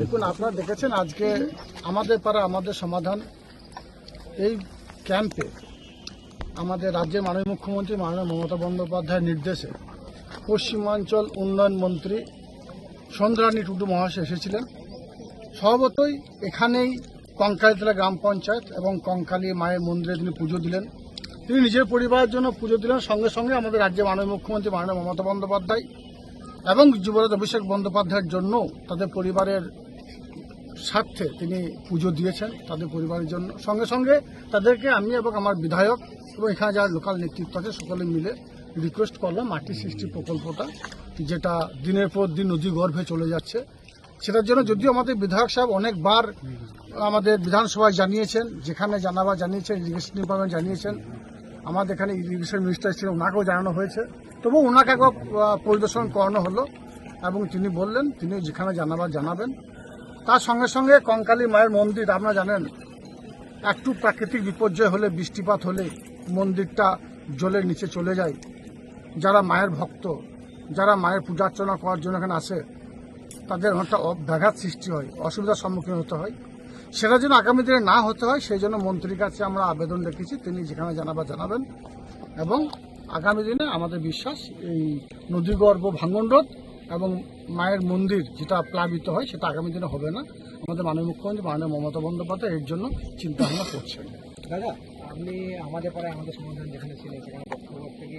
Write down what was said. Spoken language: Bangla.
দেখুন, আপনারা দেখেছেন আজকে আমাদের পাড়া, আমাদের সমাধান। এই ক্যাম্পে আমাদের রাজ্যের মাননীয় মুখ্যমন্ত্রী, মাননীয় মমতা বন্দ্যোপাধ্যায়ের নির্দেশে পশ্চিমাঞ্চল উন্নয়ন মন্ত্রী সন্দ্রানী টুডু মহাশয় এসেছিলেন। স্বভাবতই এখানেই কঙ্কালীতলা গ্রাম পঞ্চায়েত এবং কঙ্কালী মায়ের মন্দিরে তিনি পুজো দিলেন। তিনি নিজের পরিবারের জন্য পুজো দিলেন। সঙ্গে সঙ্গে আমাদের রাজ্যের মাননীয় মুখ্যমন্ত্রী, মাননীয় মমতা বন্দ্যোপাধ্যায় এবং যুবরাজ অভিষেক বন্দ্যোপাধ্যায়ের জন্য তাদের পরিবারের স্বার্থে তিনি পুজো দিয়েছেন তাদের পরিবারের জন্য। সঙ্গে সঙ্গে তাদেরকে আমি এবং আমার বিধায়ক এবং এখানে যারা লোকাল নেতৃত্ব আছে সকলে মিলে রিকোয়েস্ট করলাম মাটি সৃষ্টি প্রকল্পটা, যেটা দিনের পর দিন নদী গর্ভে চলে যাচ্ছে। সেটার জন্য যদিও আমাদের বিধায়ক সাহেব অনেকবার আমাদের বিধানসভায় জানিয়েছেন, যেখানে জানাবার জানিয়েছেন ইরিগেশন ডিপার্টমেন্ট জানিয়েছেন আমাদের এখানে ইরিগেশন মিনিস্টার ছিলেন, ওনাকেও জানানো হয়েছে। তবু ওনাকে একবার পরিদর্শন করানো হলো এবং তিনি বললেন, তিনি যেখানে জানাবার জানাবেন। তার সঙ্গে সঙ্গে কঙ্কালী মায়ের মন্দির, আপনারা জানেন, একটু প্রাকৃতিক বিপর্যয় হলে, বৃষ্টিপাত হলে মন্দিরটা জলের নিচে চলে যায়। যারা মায়ের ভক্ত, যারা মায়ের পূজা অর্চনা করার জন্য এখানে আসে, তাদের একটা অ- ব্যাঘাত সৃষ্টি হয়, অসুবিধার সম্মুখীন হতে হয়। সেটা যেন আগামী দিনে না হতে হয়, সেই জন্য মন্ত্রীর কাছে আমরা আবেদন রেখেছি। তিনি যেখানে জানাবার জানাবেন। এবং আগামী দিনে আমাদের বিশ্বাস, এই নদীগর্ভ ভাঙন রোধ এবং মায়ের মন্দির যেটা প্লাবিত হয়, সেটা আগামী দিনে হবে না। আমাদের মাননীয় মুখ্যমন্ত্রী, মাননীয় মমতা বন্দ্যোপাধ্যায় এর জন্য চিন্তা ভাবনা করছেন। দাদা, আপনি আমাদের পাড়ায় আমাদের সমাধান যেখানে ছিলেন সেখানে থেকে